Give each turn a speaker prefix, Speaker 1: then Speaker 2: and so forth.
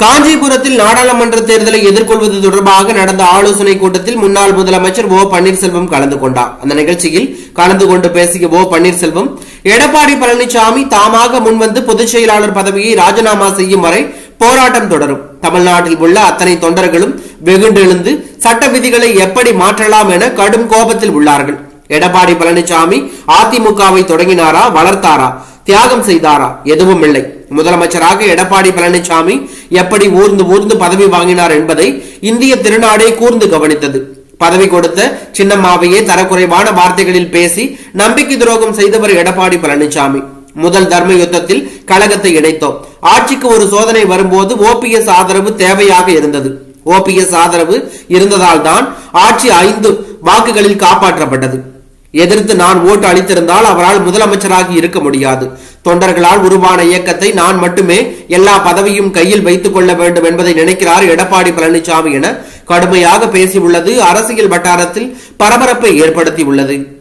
Speaker 1: காஞ்சிபுரத்தில் நாடாளுமன்ற தேர்தலை எதிர்கொள்வது தொடர்பாக நடந்த ஆலோசனை கூட்டத்தில் முன்னாள் முதலமைச்சர் ஓ பன்னீர்செல்வம் கலந்து கொண்டார். அந்த நிகழ்ச்சியில் கலந்து கொண்டு பேசிய ஓ பன்னீர்செல்வம் எடப்பாடி பழனிசாமி தாமாக முன்வந்து பொதுச் செயலாளர் பதவியை ராஜினாமா செய்யும் வரை போராட்டம் தொடரும். தமிழ்நாட்டில் உள்ள அத்தனை தொண்டர்களும் வெகுண்டெழுந்து சட்ட விதிகளை எப்படி மாற்றலாம் என கடும் கோபத்தில் உள்ளார்கள். எடப்பாடி பழனிசாமி அதிமுகவை தொடங்கினாரா வளர்த்தாரா? தியாகம் செய்தாரா? எதுவும் இல்லை. முதலமைச்சராக எடப்பாடி பழனிசாமி எப்படி ஊர்ந்து ஊர்ந்து பதவி வாங்கினார் என்பதை இந்திய திருநாடே கூர்ந்து கவனித்தது. பதவி கொடுத்த சின்னம்மாவையே தரக்குறைவான வார்த்தைகளில் பேசி நம்பிக்கை துரோகம் செய்தவர் எடப்பாடி பழனிசாமி முதல் தர்ம யுத்தத்தில் கழகத்தை இணைத்தோம். ஆட்சிக்கு ஒரு சோதனை வரும்போது ஓபிஎஸ் ஆதரவு தேவையாக இருந்தது. ஓபிஎஸ் ஆதரவு இருந்ததால் தான் ஆட்சி ஐந்து வாக்குகளில் காப்பாற்றப்பட்டது. எதிர்த்து நான் ஓட்டு அளித்திருந்தால் அவரால் முதலமைச்சராகி இருக்க முடியாது. தொண்டர்களால் உருவான இயக்கத்தை நான் மட்டுமே எல்லா பதவியும் கையில் வைத்துக் கொள்ள வேண்டும் என்பதை நினைக்கிறார் எடப்பாடி பழனிசாமி என கடுமையாக பேசியுள்ளது. அரசியல் வட்டாரத்தில் பரபரப்பை ஏற்படுத்தியுள்ளது.